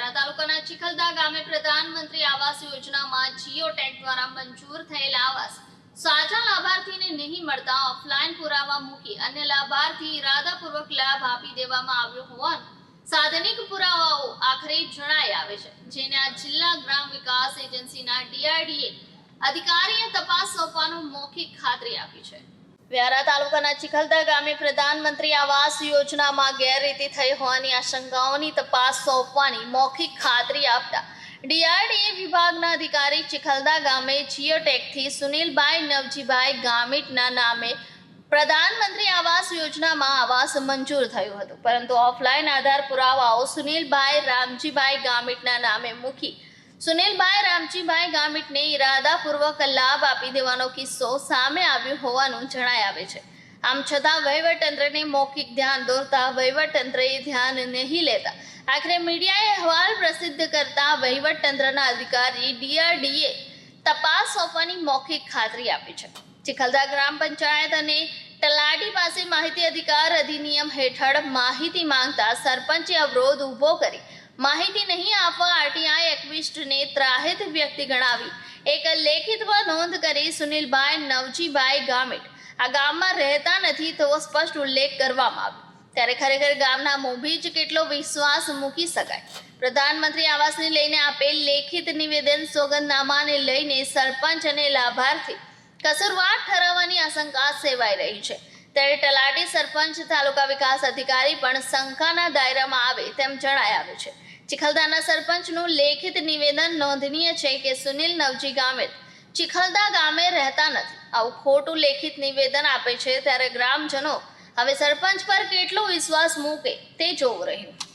વ્યારા તાલુકાના ચિખલદા ગામે પ્રધાનમંત્રી આવાસ યોજનામાં જીઓ ટેક દ્વારા મંજૂર થયેલ આવાસ. સાચા લાભાર્થીને નહીં મળતા ઓફલાઈન પુરાવા મૂકી અન્ય લાભાર્થી ઇરાદાપૂર્વક લાભ આપી દેવામાં આવ્યો હોવાનું સાધનિક પુરાવાઓ આખરે જણાઈ આવે છે, જેને આ જિલ્લા ગ્રામ વિકાસ એજન્સીના ડીઆરડીએ અધિકારીએ તપાસ સોંપવાનું મૌખિક ખાતરી આપી છે. વ્યારા તાલુકાના ચિખલદા ગામે પ્રધાનમંત્રી આવાસ યોજનામાં ગેરરીતિ થઈ હોવાની આશંકાઓની તપાસ સોંપવાની મૌખિક ખાતરી આપતા ડીઆરડીએ વિભાગના અધિકારી ચિખલદા ગામે જીઓટેકથી સુનિલભાઈ નવજીભાઈ ગામિટના નામે પ્રધાનમંત્રી આવાસ યોજનામાં આવાસ મંજૂર થયું હતું. પરંતુ ઓફલાઈન આધાર પુરાવાઓ સુનિલભાઈ રામજીભાઈ ગામિટના નામે મૂકી સુનિલભાઈ રામજીભાઈ ગામિતને ઇરાદાપૂર્વક લાભ આપી દેવાનો કિસ્સો સામે આવ્યો હોવાનું જણાય આવે છે. આમ છતાં વહીવટતંત્રને મૌખિક ધ્યાન દોરતા વહીવટતંત્રએ ધ્યાન નહીં લેતા. આખરે મીડિયાએ અહેવાલ પ્રસિદ્ધ કરતા વહીવટતંત્રના અધિકારી ડીઆરડીએ તપાસ સોંપવાની મૌખિક ખાતરી આપી છે. ચિખલદા ગ્રામ પંચાયત અને તલાટી પાસે માહિતી અધિકાર અધિનિયમ હેઠળ માહિતી માંગતા સરપંચે અવરોધ ઊભો કરી માહિતી નહીં આપવા આરટીઆઈ એક્વિસ્ટને ત્રાહિત વ્યક્તિ ગણાવી. એક લેખિતમાં નોંધ કરી સુનિલભાઈ નવજીભાઈ ગામિટ આ ગામમાં રહેતા નથી તેવો સ્પષ્ટ ઉલ્લેખ કરવામાં આવ્યો. ત્યારે ખરેખર ગામના મોભી જ કેટલો વિશ્વાસ મૂકી શકાય. પ્રધાનમંત્રી આવાસને લઈને આપેલ લેખિત નિવેદન સોગંદનામાને લઈને સરપંચ અને લાભાર્થી કસૂરવાર ઠરાવવાની આશંકા સેવાઈ રહી છે. ત્યારે તલાટી સરપંચ, તાલુકા વિકાસ અધિકારી પણ શંકાના દાયરામાં આવે તેમ જણાય આવ્યું છે. ચિખલદાના સરપંચનું લેખિત નિવેદન નોંધનીય છે કે સુનિલ નવજી ગામિત ચિખલદા ગામે રહેતા નથી. આવું ખોટું લેખિત નિવેદન આપે છે ત્યારે ગ્રામજનો હવે સરપંચ પર કેટલો વિશ્વાસ મૂકે તે જોવું રહ્યું.